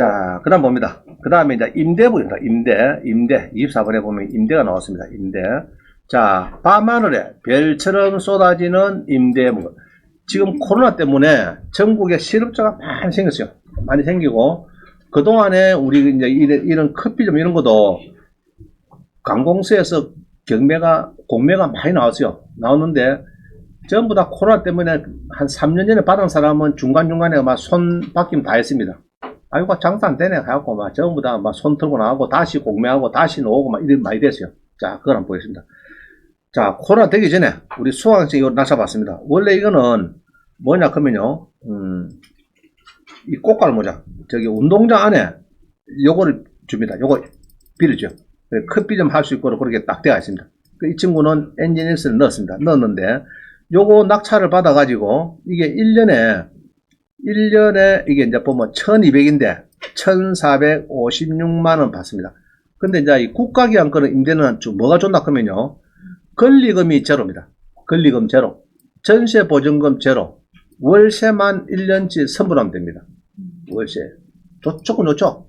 자, 그 다음 봅니다. 그 다음에 이제 임대부입니다. 임대, 임대. 24번에 보면 임대가 나왔습니다. 임대. 자, 밤하늘에 별처럼 쏟아지는 임대물. 지금 코로나 때문에 전국에 실업자가 많이 생겼어요. 많이 생기고, 그동안에 우리 이제 이런, 이런 커피점 이런 것도 관공서에서 경매가, 공매가 많이 나왔어요. 나왔는데, 전부 다 코로나 때문에 한 3년 전에 받은 사람은 중간중간에 막손 바뀜 다 했습니다. 아이고, 장사 안 되네. 해갖고 막 전부 다 막 손 털고 나가고 다시 공매하고 다시 나오고 막 이런 많이 됐어요. 자, 그걸 한번 보겠습니다. 자, 코로나 되기 전에 우리 수강생 이거 나서봤습니다. 원래 이거는 뭐냐 그러면요, 음, 이 꽃갈 모자, 저기 운동장 안에 요거를 줍니다. 요거 빌려줘. 커피 좀 할 수 있고 그렇게 딱 되어 있습니다. 그이 친구는 엔지니어스를 넣었습니다. 넣었는데 요거 낙찰을 받아가지고 이게 1년에 1년에 이게 이제 보면 1200인데 1456만원 받습니다. 근데 이제 이 국가기관 거는 임대는 좀 뭐가 좋나 하면요. 권리금이 제로입니다. 권리금 제로. 전세 보증금 제로. 월세만 1년치 선불하면 됩니다. 월세. 좋, 조금 좋죠?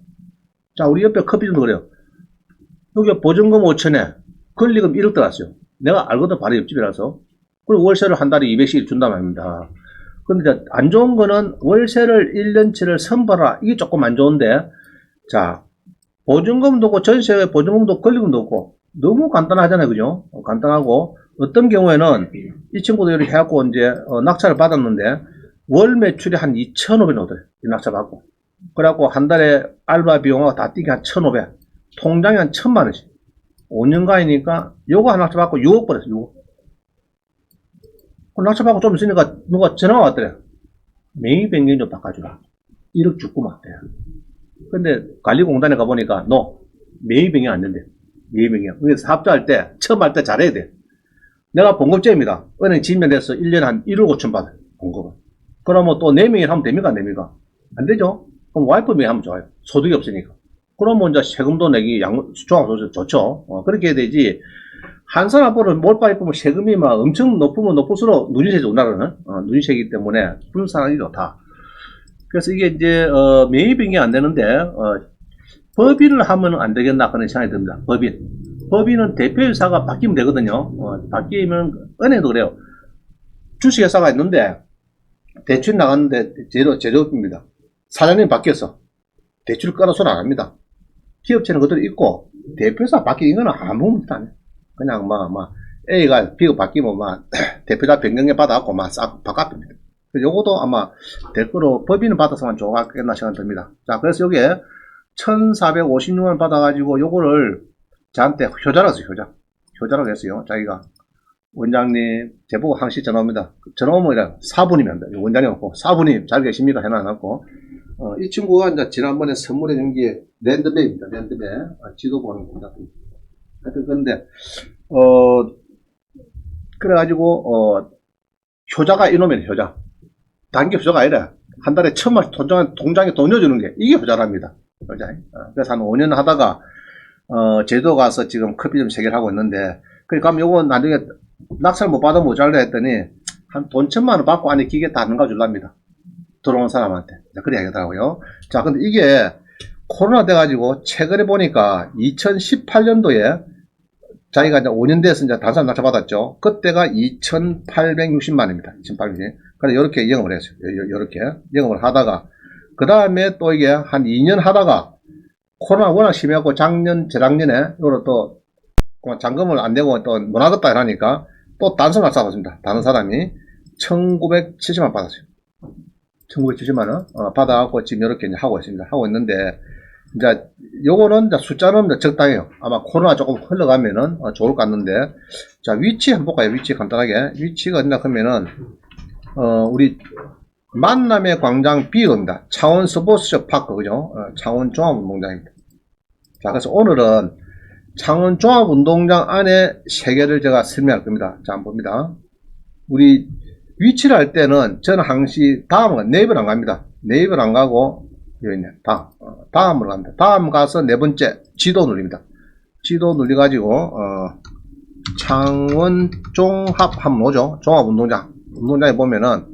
자, 우리 옆에 커피점도 그래요. 여기 보증금 5천에 권리금 1억 들어갔어요. 내가 알거든, 바로 옆집이라서. 그리고 월세를 한 달에 200씩 준단 말입니다. 근데 안 좋은 거는 월세를 1년치를 선불하라. 이게 조금 안 좋은데, 자, 보증금도 없고, 전세 보증금도 없고, 권리금도 없고, 너무 간단하잖아요. 그죠? 어, 간단하고, 어떤 경우에는 이 친구도 이렇게 해갖고 이제 어, 낙찰을 받았는데, 월 매출이 한 2,500 나오더래요. 이 낙찰 받고. 그래갖고 한 달에 알바 비용하고 다 뛰게 한 1,500. 통장에 한 1,000만 원씩. 5년간이니까 요거 하나 낙찰 받고 6억 벌었어, 6억. 그 낙찰 받고 좀 있으니까 누가 전화가 왔더래. 매일 변경 좀 바꿔주라. 1억 죽고 막 돼요. 근데 관리공단에 가보니까, 너, 매일 변경 안 된대. 매일 변경. 그래서 사업자 할 때, 처음 할 때 잘해야 돼. 내가 봉급제입니다. 은행 지면에서 1년에 한 1억 5천 받아요. 봉급은. 그러면 또 4명이 하면 됩니까? 안 됩니까? 안 되죠? 그럼 와이프 명이 하면 좋아요. 소득이 없으니까. 그러면 이제 세금도 내기 양, 종합소득 좋죠. 어, 그렇게 해야 되지. 한 사람 앞으로 몰빵 입으면 세금이 막 엄청 높으면 높을수록 누리세죠, 우리나라는. 어, 누리세이기 때문에 분산하기 좋다. 그래서 이게 이제, 어, 매입이 안 되는데, 어, 법인을 하면 안 되겠나 그런 생각이 듭니다. 법인. 법인은 대표이사가 바뀌면 되거든요. 어, 바뀌면, 은행도 그래요. 주식회사가 있는데, 대출 나갔는데 제로, 제로입니다. 사장님이 바뀌었어. 대출 끊어 손안 합니다. 기업체는 그대로 있고, 대표이사 바뀌는 건 아무 문제 안 해. 그냥 막, 막, A가 B가 바뀌면 막, 대표자 변경에 받아갖고 막 싹 바꿔줍니다. 요것도 아마 될 거로 법인을 받아서만 좋았겠나 생각 듭니다. 자, 그래서 여기에 1456원 받아가지고 요거를 저한테 효자라고 했어요, 효자. 효자라고 했어요, 자기가. 원장님, 제보고 항시 전화 옵니다. 전화 오면 그냥 사부님입니다. 원장님 없고, 사부님, 잘 계십니까? 해놔놨고. 어, 이 친구가 이제 지난번에 선물해 준 게 랜드백입니다. 랜드백. 아, 지도 보는 겁니다. 하여튼, 근데, 어, 그래가지고, 어, 효자가 이놈이네, 효자. 단기 효자가 아니라, 한 달에 천만 통장에, 통장에 돈 넣어주는 게, 이게 효자랍니다. 효자. 어, 그래서 한 5년 하다가, 어, 제도 가서 지금 커피 좀 세개를 하고 있는데, 그러니까 요거 나중에 낙찰 못 받으면 모자라 했더니, 한 돈 천만 원 받고 안에 기계 다 넘가 줄랍니다. 들어온 사람한테. 자, 그래 야겠더라고요. 자, 근데 이게 코로나 돼가지고 최근에 보니까 2018년도에 자기가 이제 5년 돼서 이제 단산 낙찰 받았죠. 그때가 2,860만입니다. 2,860. 그래, 이렇게 영업을 했어요. 이렇게 영업을 하다가, 그 다음에 또 이게 한 2년 하다가 코로나 워낙 심해갖고 작년, 재작년에 이거로 또 잔금을 안 내고 또 못 하겠다 이러니까 또 단선 낙찰 받았습니다. 다른 사람이 1,970만 받았어요. 1970만 원, 어, 받아갖고 지금 이렇게 이제 하고 있습니다. 하고 있는데, 이제, 요거는 이제 숫자는 적당해요. 아마 코로나 조금 흘러가면은, 어, 좋을 것 같는데, 자, 위치 한번 볼까요? 위치 간단하게. 위치가 어디냐 하면은, 어, 우리, 만남의 광장 B입니다. 창원 스포츠쇼 파크, 그죠? 어, 창원 종합운동장입니다. 자, 그래서 오늘은 창원 종합운동장 안에 세 개를 제가 설명할 겁니다. 자, 한번 봅니다. 우리 위치를 할 때는 저는 항시 다음은 네이버를 안 갑니다. 네이버를 안 가고 여기 있네. 다음. 어, 다음으로 갑니다. 다음 가서 네 번째 지도 눌립니다. 지도 눌려가지고 어, 창원 종합 한번 오죠. 종합운동장. 운동장에 보면은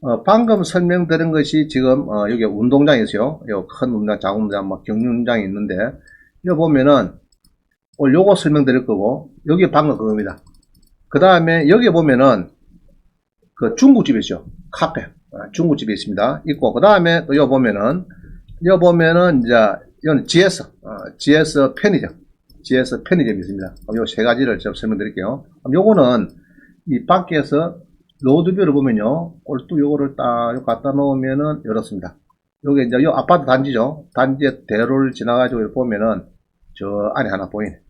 어, 방금 설명드린 것이 지금 어, 여기 운동장이었어요. 요큰 운동장, 작은 운동장, 막 경륜장이 있는데 여기 보면은 오늘 요거 설명드릴 거고 여기 방금 그겁니다. 그 다음에 여기 보면은 그 중국집이 있죠. 카페. 아, 중국집이 있습니다. 있고 그 다음에 또 여기 보면은 여기 보면은 이제 이건 GS, 어, GS 편의점, GS 편의점이 있습니다. 요 세 가지를 제가 설명드릴게요. 요거는 이 밖에서 로드뷰를 보면요. 꼴뚜 요거를 딱요 갖다 놓으면은 이렇습니다. 요게 이제 요 아파트 단지죠. 단지의 대로를 지나가지고 보면은 저 안에 하나 보이네.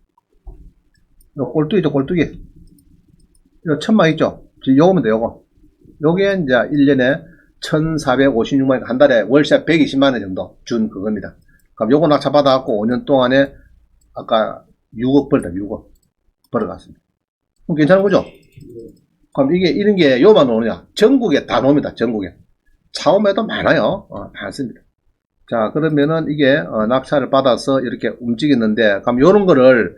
요 꼴뚜기죠, 꼴뚜기. 요 천막 있죠? 요거면 돼, 요거. 요게 이제 1년에 1,456만 원, 한 달에 월세 120만 원 정도 준 그겁니다. 그럼 요거 낙찰받아갖고 5년 동안에 아까 6억 벌다, 6억 벌어갔습니다. 그럼 괜찮은 거죠? 그럼 이게 이런 게 요만 오느냐? 전국에 다 나옵니다. 전국에. 차움에도 많아요. 어, 많습니다. 자, 그러면은 이게 어, 낙찰을 받아서 이렇게 움직이는데, 그럼 요런 거를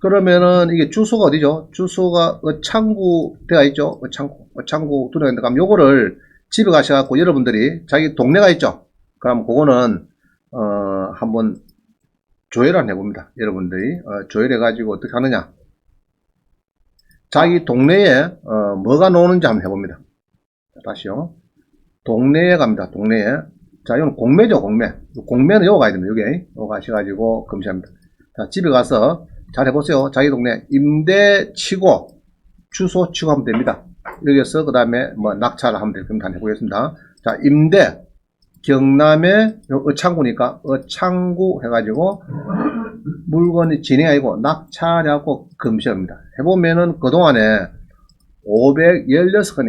그러면은 이게 주소가 어디죠? 주소가 어창구 대가 있죠? 어창구, 어창구 두가 있는데, 그럼 요거를 집에 가셔갖고 여러분들이 자기 동네가 있죠? 그럼 그거는 어, 한번 조회를 해봅니다. 여러분들이 어, 조회를 해가지고 어떻게 하느냐? 자기 동네에 어, 뭐가 나오는지 한번 해봅니다. 자, 다시요. 동네에 갑니다. 동네에. 자, 이건 공매죠, 공매. 공매는 여기 가야 됩니다. 여기. 여기 가셔가지고 검시합니다. 자, 집에 가서 잘 해보세요. 자기 동네 임대 치고 주소 치고 하면 됩니다. 여기서 그 다음에 뭐 낙찰을 하면 될 겁니다. 해보겠습니다. 자, 임대 경남의 요 어창구니까 어창구 해가지고 물건이 진행이 아니고 낙찰하고 검시합니다. 해보면은 그동안에 516건이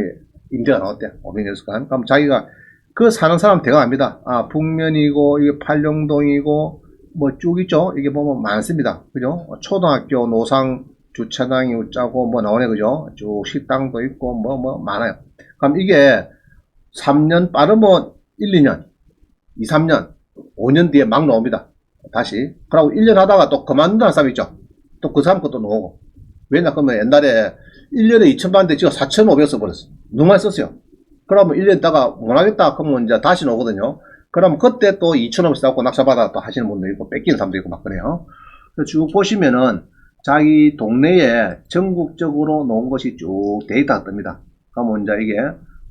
임대가 나왔대. 516건. 그럼 자기가 그 사는 사람 대강 압니다. 아, 북면이고, 이게 팔령동이고, 뭐 쭉 있죠? 이게 보면 많습니다. 그죠? 초등학교, 노상, 주차장이 짜고 뭐 나오네. 그죠? 쭉 식당도 있고, 뭐, 뭐, 많아요. 그럼 이게 3년, 빠르면 1, 2년, 2, 3년, 5년 뒤에 막 나옵니다. 다시. 그러고 1년 하다가 또 그만둔다는 사람 있죠? 또 그 사람 것도 나오고. 왜냐, 그러면 옛날에 1년에 2천만원대 지금 4,500 써버렸어. 누만 썼어요. 그러면 1년 있다가 못하겠다. 그러면 이제 다시 나오거든요. 그러면 그때 또 2천원 써갖고 낙찰받아 또 하시는 분도 있고, 뺏기는 사람도 있고 막 그래요. 쭉 보시면은 자기 동네에 전국적으로 놓은 것이 쭉 데이터가 뜹니다. 그러면 이제 이게,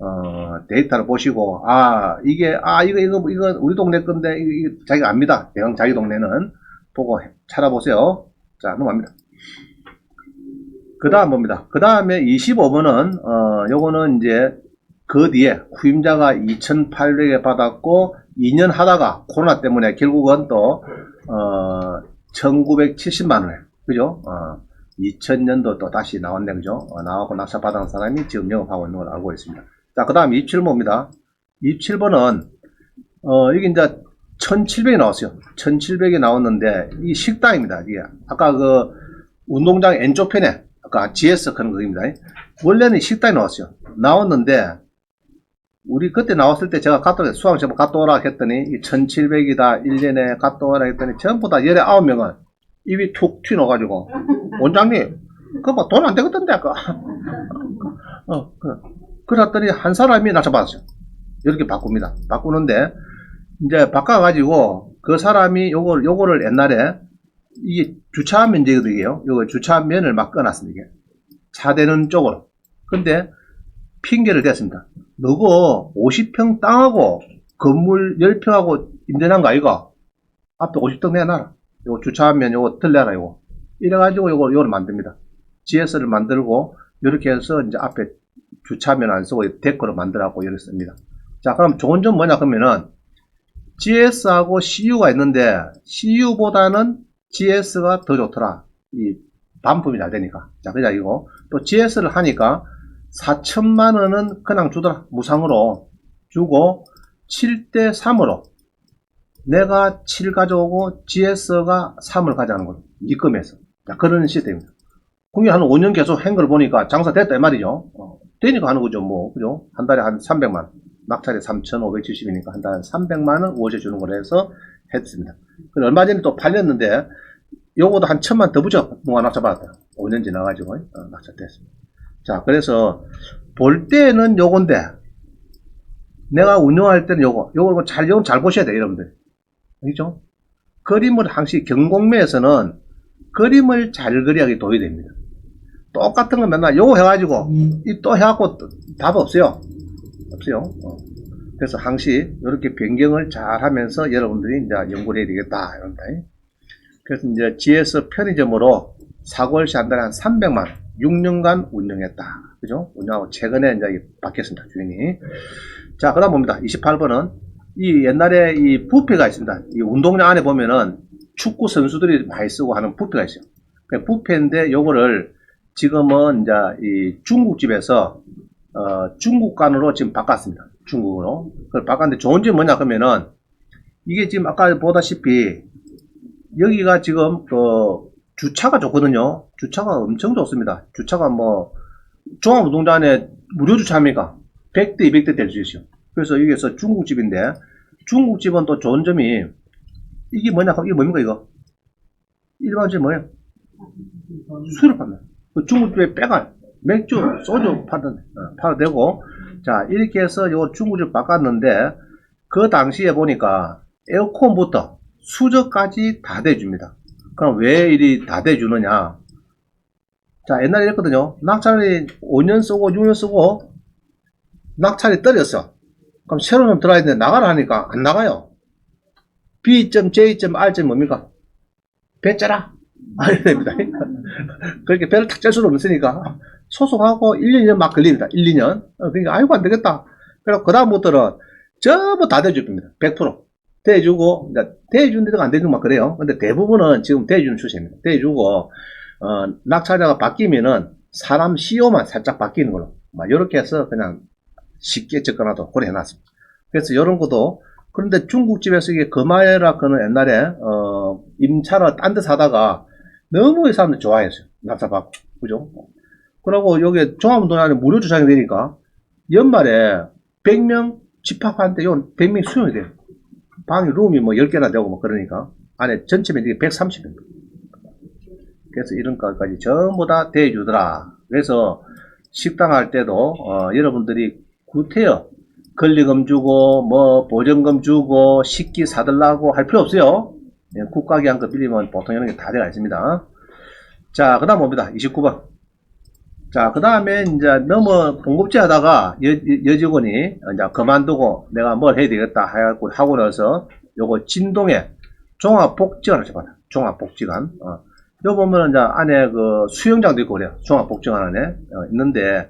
어, 데이터를 보시고, 아, 이게, 아, 이거, 이거, 이거 우리 동네 건데, 이거, 자기가 압니다. 대형 자기 동네는. 보고 찾아보세요. 자, 넘어갑니다. 그 다음 봅니다. 그 다음에 25번은, 어, 요거는 이제 그 뒤에 후임자가 2,800에 받았고, 2년 하다가 코로나 때문에 결국은 또, 어, 1,970만 원에, 그죠? 어, 2000년도 또 다시 나왔네, 그죠? 어, 나와고 낙찰 받은 사람이 지금 영업하고 있는 걸 알고 있습니다. 자, 그 다음 27번입니다. 27번은, 어, 이게 이제 1700이 나왔어요. 1700이 나왔는데, 이 식당입니다. 이게. 아까 그, 운동장 왼쪽 편에, 아까 GS 그런 거입니다. 원래는 식당이 나왔어요. 나왔는데, 우리 그때 나왔을 때 제가 갔다, 수학 시험 갔다 오라 했더니, 이 1700이다, 1년에 갔다 오라 했더니, 전부 다 19명은 입이 툭 튀어가지고, 원장님, 그거 돈 안 되거든요, 그. 어, 그. 그랬더니 한 사람이 낮춰받았어요. 이렇게 바꿉니다. 바꾸는데, 이제 바꿔가지고, 그 사람이 요걸, 요거를 옛날에, 이게 주차 면제거든요. 요거 주차 면을 막 꺼놨습니다. 이게. 차 대는 쪽으로. 근데, 핑계를 댔습니다. 너거 50평 땅하고 건물 10평하고 임대한 거 아이가? 앞에 50평 내놔라. 요거 주차하면 요거 틀려라, 요거. 이래가지고 요거, 요걸 만듭니다. GS를 만들고, 이렇게 해서 이제 앞에 주차하면 안 쓰고 데코를 만들라고 이렇게 씁니다. 자, 그럼 좋은 점 뭐냐, 그러면은, GS하고 CU가 있는데, CU보다는 GS가 더 좋더라. 이 반품이 잘 되니까. 자, 그자 이거. 또 GS를 하니까, 4천만 원은 그냥 주더라. 무상으로 주고 7대 3으로 내가 7 가져오고 GS가 3을 가져가는 거죠. 입금해서. 자, 그런 시스템입니다. 그게 한 5년 계속 한 걸 보니까 장사 됐다 이 말이죠. 어, 되니까 하는 거죠. 뭐, 그죠? 한 달에 한 300만 원. 낙찰이 3,570이니까 한 달에 300만 원 월세 주는 걸로 해서 했습니다. 그리고 얼마 전에 또 팔렸는데 요거도 한 천만 더 붙여. 누가 낙찰 받았다. 5년 지나가지고 어, 낙찰 됐습니다. 자, 그래서 볼 때는 요건데 내가 운영할 때는 요거, 요거 잘, 요거 잘 보셔야 돼요, 여러분들. 알겠죠? 그림을 항시 경공매에서는 그림을 잘 그려야 도움이 됩니다. 똑같은 거 맨날 요거 해가지고, 이또 해갖고 또답 없어요. 없어요. 어. 그래서 항시 이렇게 변경을 잘 하면서 여러분들이 이제 연구를 해야 되겠다. 이런 다. 그래서 이제 GS 편의점으로 사골시 한 달에 한 300만 6년간 운영했다. 그죠? 운영하고 최근에 이제 바뀌었습니다. 주인이. 자, 그 다음 봅니다. 28번은 이 옛날에 이 부페가 있습니다. 이 운동장 안에 보면은 축구 선수들이 많이 쓰고 하는 부페가 있어요. 그 부페인데 요거를 지금은 이제 이 중국집에서 어, 중국간으로 지금 바꿨습니다. 중국으로. 그걸 바꿨는데 좋은 점이 뭐냐 그러면은 이게 지금 아까 보다시피 여기가 지금 그 주차가 좋거든요. 주차가 엄청 좋습니다. 주차가 뭐 종합운동장 안에 무료 주차합니까? 100대 200대 될 수 있어요. 그래서 여기서 중국집인데 중국집은 또 좋은 점이 이게 뭐냐 이게 뭡니까 이거? 일반적인 뭐예요? 술을 판다. 그 중국집에 빼갈 맥주, 소주 파는 어, 팔아도 되고 자 이렇게 해서 요 중국집 바꿨는데 그 당시에 보니까 에어컨부터 수저까지 다 대줍니다. 그럼 왜 이리 다 대주느냐? 자 옛날에 이랬거든요. 낙찰이 5년 쓰고 6년 쓰고 낙찰이 떨어졌어. 그럼 새로운 놈 들어야 되는데 나가라 하니까 안 나가요. B점, J점, R점 뭡니까? 배 짜라. 아, 이래야 됩니다. 그렇게 배를 탁 짤 수는 없으니까 소송하고 1, 2년 막 걸립니다. 1, 2년. 어, 그러니까 아이고 안 되겠다. 그래서 그 다음부터는 전부 다 대줍니다. 100%. 대주고, 이제 대주는 데가 안 대주고 막 그래요. 근데 대부분은 지금 대주는 추세입니다. 대주고, 어, 낙찰자가 바뀌면은 사람 CEO만 살짝 바뀌는 걸로. 막 이렇게 해서 그냥 쉽게 접근하도록 그래 해놨습니다. 그래서 이런 것도 그런데 중국집에서 이게 거마에라 그는 옛날에 어 임차를 딴데 사다가 너무 이 사람들 좋아했어요. 낙찰받고 그죠? 그러고 여기 종합운동장에 무료 주차장이 되니까 연말에 100명 집합하는데 요 100명 수용이 돼요. 방이 룸이 뭐 10개나 되고 뭐 그러니까 안에 전체 면적이 130명. 그래서 이런 것까지 전부 다 대주더라. 그래서 식당 할 때도 어, 여러분들이 구태여 권리금 주고 뭐 보전금 주고 식기 사들라고 할 필요 없어요. 예, 국가기관 거 빌리면 보통 이런 게다 들어가 있습니다. 자, 그 다음 봅니다. 29번. 자, 그 다음에 이제 너무 공급제 하다가 여, 여- 여직원이 이제 그만두고 내가 뭘 해야 되겠다 하고, 하고 나서 요거 진동에 종합복지관을 잡아라. 종합복지관. 어. 요 보면은 이제 안에 그 수영장도 있고 그래요. 종합복지관 안에 어, 있는데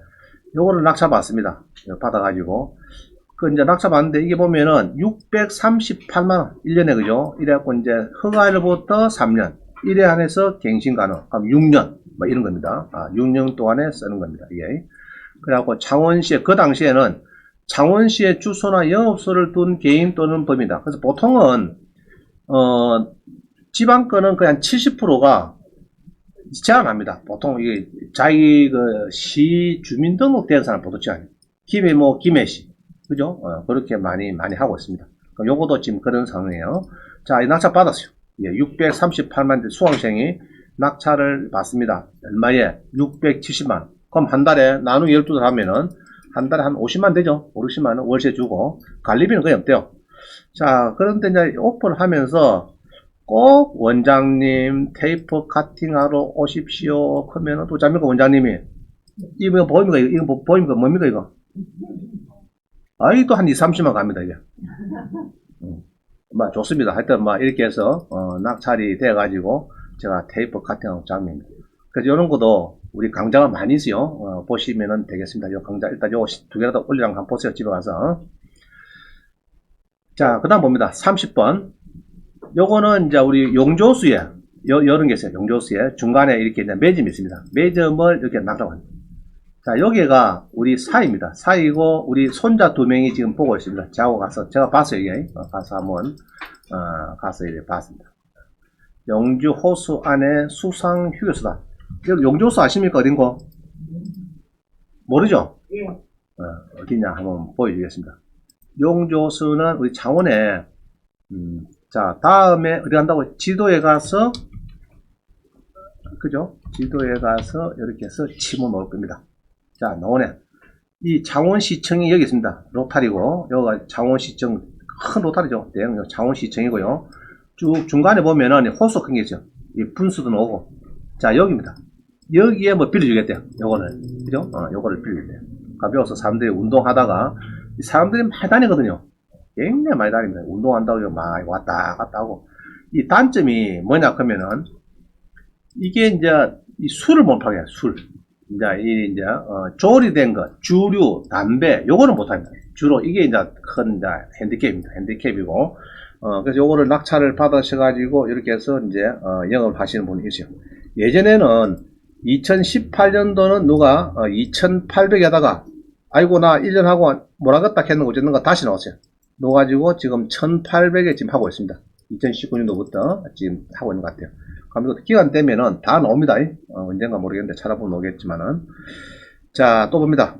요거를 낙찰 받습니다. 이거 받아가지고. 그 이제 낙찰 받는데 이게 보면은 638만원 1년에 그죠? 이래갖고 이제 허가일부터 3년. 이래 한해서 갱신 가능. 그럼 6년. 뭐 이런 겁니다. 아, 6년 동안에 쓰는 겁니다. 이게. 그래갖고 창원시에, 그 당시에는 창원시에 주소나 영업소를 둔 개인 또는 범이다. 그래서 보통은, 어, 지방 거는 그냥 70%가 제한합니다. 보통 이게 자기 그 시 주민등록된 사람 보통 제한. 김해 뭐 김해시 그죠? 어, 그렇게 많이 많이 하고 있습니다. 그럼 요것도 지금 그런 상황이에요. 자, 이 낙찰 받았어요. 예, 638만 대 수강생이 낙찰을 받습니다. 얼마에? 670만. 그럼 한 달에 나누기 12달 하면은 한 달에 한 50만 되죠? 5, 60만 원 월세 주고 관리비는 거의 없대요. 자, 그런데 이제 오픈을 하면서 꼭 원장님 테이프 카팅하러 오십시오. 그러면 또 잡니까 원장님이 이거 보입니까 이거, 보입니까 뭡니까 이거? 아이 또 한 2, 30만 갑니다 이게. 음. 막 좋습니다. 하여튼 막 이렇게 해서 어, 낙찰이 돼가지고 제가 테이프 카팅하고 장면입니다. 그래서 이런 것도 우리 강좌가 많이 있어요. 어, 보시면 되겠습니다. 요 강좌 일단 요 두 개라도 올리랑 한번 보세요. 집에 가서. 자, 그 다음 봅니다. 30번. 요거는 이제 우리 용조수에, 요, 요런 게 있어요. 용조수에 중간에 이렇게 이제 매점이 있습니다. 매점을 이렇게 납작합니다. 자, 여기가 우리 사이입니다. 사이고, 우리 손자 두 명이 지금 보고 있습니다. 저하고 가서, 제가 봤어요, 이게. 어, 가서 한번, 어, 가서 이렇게 봤습니다. 영주 호수 안에 수상 휴게소다. 여기 용조수 아십니까? 어딘고? 모르죠? 예. 어, 어디냐 한번 보여주겠습니다. 용조수는 우리 창원에 음, 자 다음에 어디 간다고 지도에 가서 그죠? 지도에 가서 이렇게 해서 치면 나올 겁니다. 자 나오네. 이 창원시청이 여기 있습니다. 로타리고, 여기가 창원시청, 큰 로타리죠. 대형 창원시청이고요. 쭉 중간에 보면은 호수 큰 게 있죠. 이 분수도 나오고. 자, 여기입니다. 여기에 뭐 빌려주겠대요. 요거를. 그죠? 어, 요거를 빌려주대요. 가벼워서 사람들이 운동하다가, 이 사람들이 많이 다니거든요. 굉장히 많이 다닙니다. 운동한다고 막 왔다 갔다 하고. 이 단점이 뭐냐 하면은, 이게 이제 이 술을 못 해요, 술. 이제 이 이제 어, 조리된 것, 주류, 담배, 요거는 못 합니다. 주로 이게 이제 큰 이제 핸디캡입니다. 핸디캡이고, 어, 그래서 요거를 낙찰을 받으셔가지고 이렇게 해서 이제 어, 영업을 하시는 분이 계세요. 예전에는 2018년도는 누가 어, 2,800에다가 아이고 나 1년 하고 뭐라겠다 했는 거 어쨌는가 다시 나왔어요. 넣어가지고 지금 1,800에 지금 하고 있습니다. 2019년도부터 지금 하고 있는 것 같아요. 그럼 이거 기간 되면은 다 나옵니다. 어, 언젠가 모르겠는데 찾아보면 나오겠지만은. 자, 또 봅니다.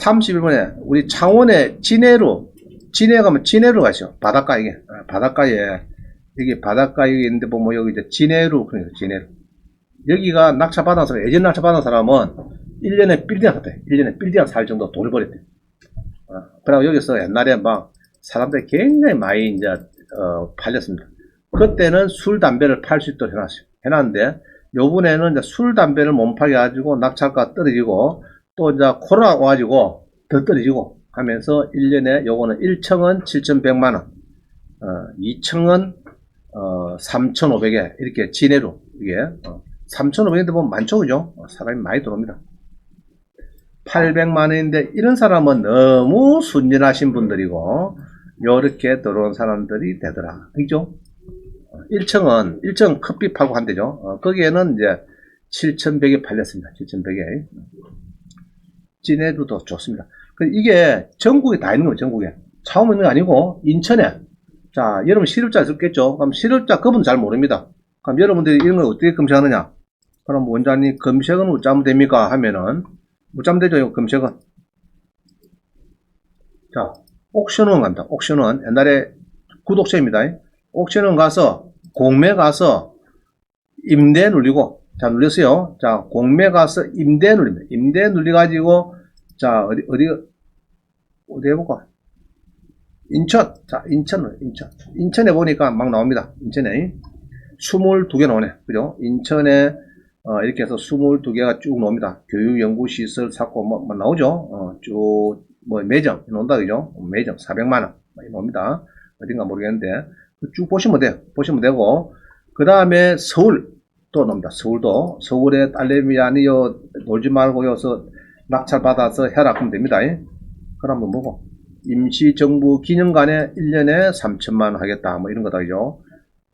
31번에 우리 창원의 진해로, 진해 가면 진해로 가시죠. 바닷가 이게. 아, 바닷가에, 여기 바닷가에 있는데 보면 여기 이제 진해로, 그러니까 진해로. 여기가 낙차 받은 사람, 예전 낙차 받은 사람은 1년에 빌딩 샀대. 1년에 빌딩 살 정도 돈을 벌였대. 어, 그리고 여기서 옛날에 막 사람들이 굉장히 많이 이제, 어, 팔렸습니다. 그때는 술, 담배를 팔 수 있도록 해놨어요. 해놨는데, 요번에는 이제 술, 담배를 못 팔게 가지고 낙찰가 떨어지고, 또 이제 코로나 와가지고 더 떨어지고 하면서 1년에 요거는 1층은 7,100만원, 어, 2층은, 어, 3,500에 이렇게 진해로, 이게, 어, 3,500인데 보면 많죠, 그죠? 어, 사람이 많이 들어옵니다. 800만 원인데, 이런 사람은 너무 순진하신 분들이고, 요렇게 들어온 사람들이 되더라. 그죠? 1층은, 1층 커피 팔고 한대죠. 어, 거기에는 이제 7,100에 팔렸습니다. 7,100에. 진해도도 좋습니다. 그 이게 전국에 다 있는 거예요, 전국에. 처음 있는 게 아니고, 인천에. 자, 여러분 실업자 있었겠죠? 그럼 실업자 그분 잘 모릅니다. 그럼 여러분들이 이런 걸 어떻게 검색하느냐? 그럼 원장님 검색은 어쩌면 됩니까? 하면은, 어쩌면 되죠, 이거 검색은. 자, 옥션원 간다. 옥션원. 옛날에 구독자입니다. 옥션원 가서, 공매 가서, 임대 눌리고, 자, 눌렸어요. 자, 공매 가서 임대 눌립니다. 임대 눌려가지고, 자, 어디, 어디, 어디 해볼까? 인천. 자, 인천, 인천. 인천에 보니까 막 나옵니다. 인천에. 22개 나오네. 그죠? 인천에, 어, 이렇게 해서 22개가 쭉 나옵니다. 교육 연구 시설 사고, 뭐, 뭐 나오죠? 어, 쭉, 뭐, 매점, 나온다, 그죠? 매점, 400만원. 많이 나옵니다. 어딘가 모르겠는데. 쭉 보시면 돼요. 보시면 되고. 그 다음에 서울. 또 나옵니다. 서울도. 서울에 딸내미 아니요, 놀지 말고 여서 낙찰 받아서 해라. 하면 됩니다. 그러면 뭐고? 임시정부 기념관에 1년에 3천만 원 하겠다. 뭐 이런 거다. 그죠?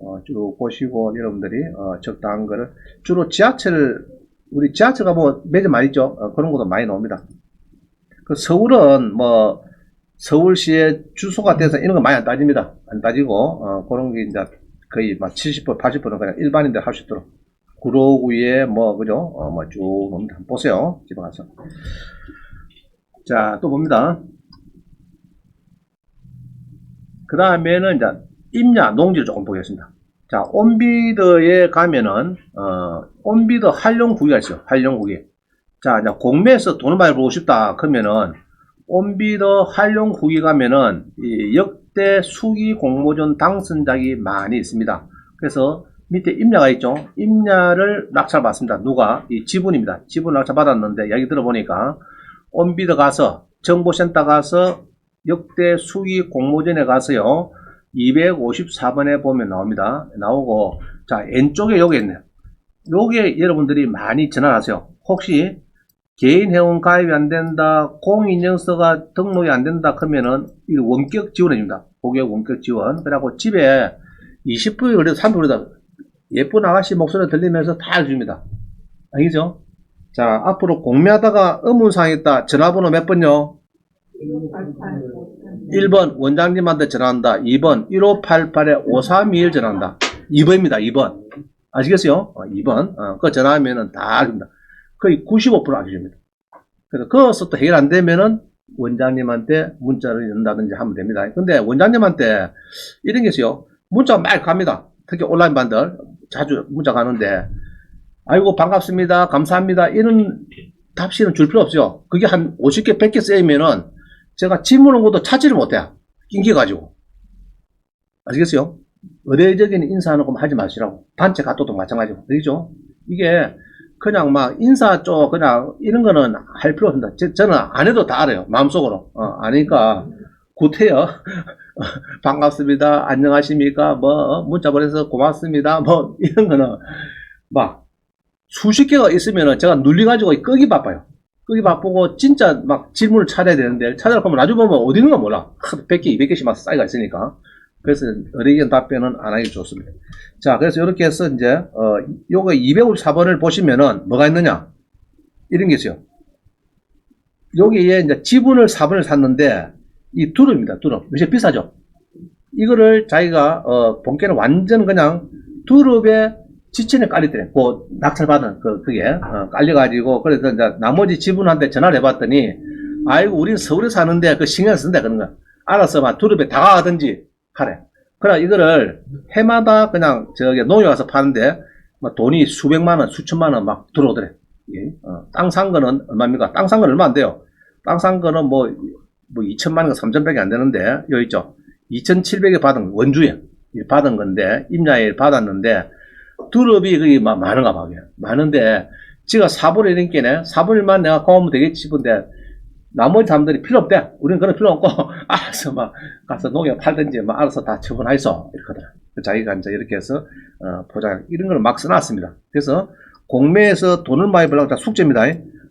어, 쭉 보시고 여러분들이 어, 적당한 거를 주로 지하철 우리 지하철가 뭐 매점 많이 있죠. 어, 그런 것도 많이 나옵니다. 그 서울은 뭐 서울시의 주소가 돼서 이런 거 많이 안 따집니다. 안 따지고 어, 그런 게 이제 거의 막 70% 80%는 그냥 일반인들 할 수 있도록 구로구에 뭐 그죠? 어, 뭐쭉 보세요. 집에 가서. 자, 또 봅니다. 그 다음에는 이제 임야 농지를 조금 보겠습니다. 자, 온비더에 가면은, 어, 온비더 활용 구기가 있어요. 활용 구기. 자, 이제 공매에서 돈을 많이 벌고 싶다. 그러면은, 온비더 활용 구기 가면은, 이 역대 수기 공모전 당선작이 많이 있습니다. 그래서 밑에 임야가 있죠. 임야를 낙찰받습니다. 누가? 이 지분입니다. 지분 낙찰받았는데, 이야기 들어보니까, 온비더 가서, 정보센터 가서, 역대 수기 공모전에 가서요. 254번에 보면 나옵니다. 나오고, 자, 왼쪽에 요게 있네요. 요게 여러분들이 많이 전화하세요. 혹시 개인 회원 가입이 안 된다, 공인인증서가 등록이 안 된다, 그러면은, 이 원격 지원해줍니다. 고객 원격 지원. 그래갖고 집에 20분이 걸려도 3분 걸려도 예쁜 아가씨 목소리 들리면서 다 해줍니다. 알겠죠? 자, 앞으로 공매하다가 의문사항 있다. 전화번호 몇 번요? 1번 원장님한테 전화한다. 2번 1588에 5321 전화한다. 2번입니다. 2번. 아시겠어요? 어, 2번. 어, 그 전화하면은 다 알립니다. 거의 95% 알려줍니다. 그래서 그것도 또 해결 안 되면은 원장님한테 문자를 연다든지 하면 됩니다. 근데 원장님한테 이런 게 있어요. 문자가 막 갑니다. 특히 온라인 반들 자주 문자 가는데 아이고 반갑습니다. 감사합니다. 이런 답시는 줄 필요 없죠. 그게 한 50개, 100개 쌓이면은 제가 질문한 것도 찾지를 못해요. 낑겨가지고. 아시겠어요? 의례적인 인사하는 거 하지 마시라고. 단체 가도도 마찬가지고. 그죠? 이게 그냥 막 인사 쪽 그냥 이런 거는 할 필요 없습니다. 저, 저는 안 해도 다 알아요. 마음속으로. 어, 아니까 구태여. 반갑습니다. 안녕하십니까? 뭐 어, 문자 보내서 고맙습니다. 뭐 이런 거는 막 수십 개가 있으면은 제가 눌려가지고 끄기 바빠요. 끄기 바쁘고 진짜 막 질문을 찾아야 되는데 찾아보면 고 나중에 보면 어디 있는가 몰라. 하도 100개, 200개씩 막 쌓여가 있으니까. 그래서 의뢰견 답변은 안 하기 좋습니다. 자, 그래서 이렇게 해서 이제, 어, 요거 254번을 보시면은 뭐가 있느냐? 이런 게 있어요. 여기에 이제 지분을 4번을 샀는데, 이 두릅입니다, 두릅. 요새 비싸죠? 이거를 자기가, 어, 본캐는 완전 그냥 두릅에 지천에 깔리더래. 그 낙찰받은, 그, 그게, 어, 깔려가지고, 그래서 이제 나머지 지분한테 전화를 해봤더니, 아이고, 우린 서울에 사는데 그 신경 쓴다, 그런 거. 알아서 막 두릅에 다가가든지 하래. 그래, 이거를 해마다 그냥 저기 농협 가서 파는데, 뭐 돈이 수백만 원, 수천만 원 막 들어오더래. 예. 어, 땅산 거는 얼마입니까? 땅산건 얼마 안 돼요. 땅 산 거는 뭐, 뭐 2천만 원, 3천밖에 안 되는데, 여기 있죠. 2,700에 받은, 거, 원주에 받은 건데, 임야에 받았는데, 두릅이 막 많은가 봐. 그게. 많은데, 지가 4분의 1인께네. 4분의 1만 내가 고하면 되겠지 싶은데, 나머지 사람들이 필요 없대. 우리는 그런 필요 없고, 알아서 막, 가서 농약 팔든지, 막 알아서 다 처분하이소. 이렇거든. 자기가 이제 이렇게 해서, 어, 포장, 이런 걸 막 써놨습니다. 그래서, 공매에서 돈을 많이 벌려고 다 숙제입니다.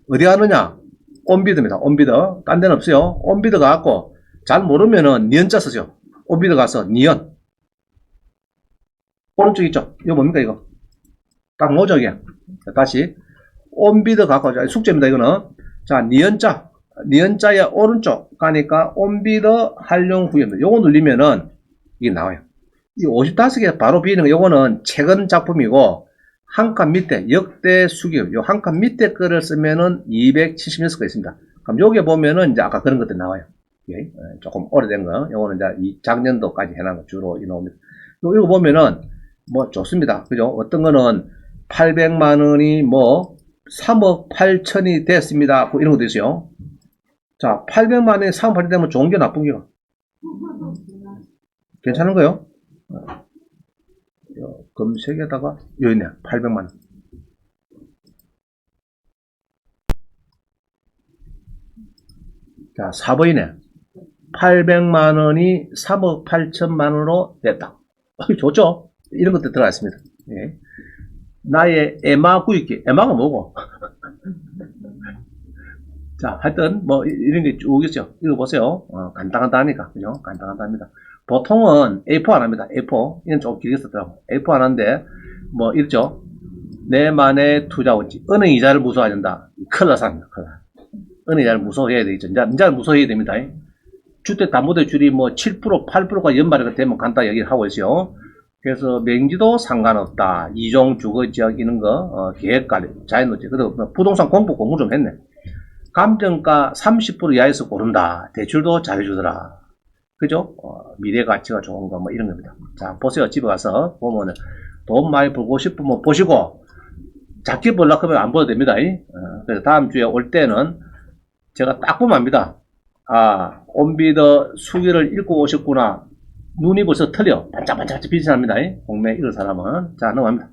어디 가느냐? 온비드입니다. 온비드. 딴 데는 없어요. 온비드 가갖고, 잘 모르면은 니은자 쓰죠. 온비드 가서 니은. 오른쪽 있죠? 이거 뭡니까, 이거? 딱 이게? 자, 다시. 온비드 갖고, 자, 숙제입니다, 이거는. 자, 니은자. 니은자의 오른쪽 가니까 온비드 활용 후입니다. 요거 누르면은 이게 나와요. 이 55개 바로 비는 거 요거는 최근 작품이고 한 칸 밑에 역대 수기업 요한 칸 밑에 거를 쓰면은 276가 있습니다. 그럼 요게 보면은 이제 아까 그런 것들 나와요. 예, 예, 조금 오래된 거 요거는 이제 이 작년도까지 해놓은 거 주로 이 나옵니다. 요 이거 보면은 뭐 좋습니다. 그죠? 어떤 거는 800만 원이 뭐 3억 8천이 됐습니다. 뭐 이런 것도 있어요. 자, 800만 원에 3억 8천 되면 좋은 게 나쁜 게요? 괜찮은 거요? 어. 요 검색에다가 여기 있네. 800만 원. 자, 4번이네. 800만 원이 3억 8천만 원으로 됐다. 어, 좋죠? 이런 것도 들어가 있습니다. 예. 나의 에마 구입기. 에마가 뭐고? 자, 하여튼, 뭐, 이- 이런 게 쭉 있죠. 이거 보세요. 어, 간단하다니까. 그죠? 간단하답니다. 보통은 A4 안 합니다. A4. 이건 조금 길게 썼더라고. A4 안 하는데, 뭐, 읽죠? 내만의 투자원지. 은행 이자를 무서워해야 된다. 큰일 나. 은행 이자를 무서워해야 되겠죠. 이자, 이자를 무서워해야 됩니다. 주택담보대출이 뭐 7%, 8%가 연말에 되면 간단히 얘기를 하고 있어요. 그래서 명지도 상관없다. 이종 주거 지역 이런 거, 어, 계획관리, 자연노지. 그리고 뭐 부동산 공부 공부 좀 했네. 감정가 30% 이하에서 고른다. 대출도 잘해주더라. 그죠? 어, 미래 가치가 좋은 거, 뭐 이런 겁니다. 자, 보세요. 집에 가서 보면은 돈 많이 벌고 싶으면 보시고, 작게 벌려고 하면 안 벌어도 됩니다. 어, 그래서 다음 주에 올 때는 제가 딱 보면 압니다. 아, 온비더 수기를 읽고 오셨구나. 눈이 벌써 틀려. 반짝반짝 빛이 납니다. 공매 읽을 사람은. 자, 넘어갑니다.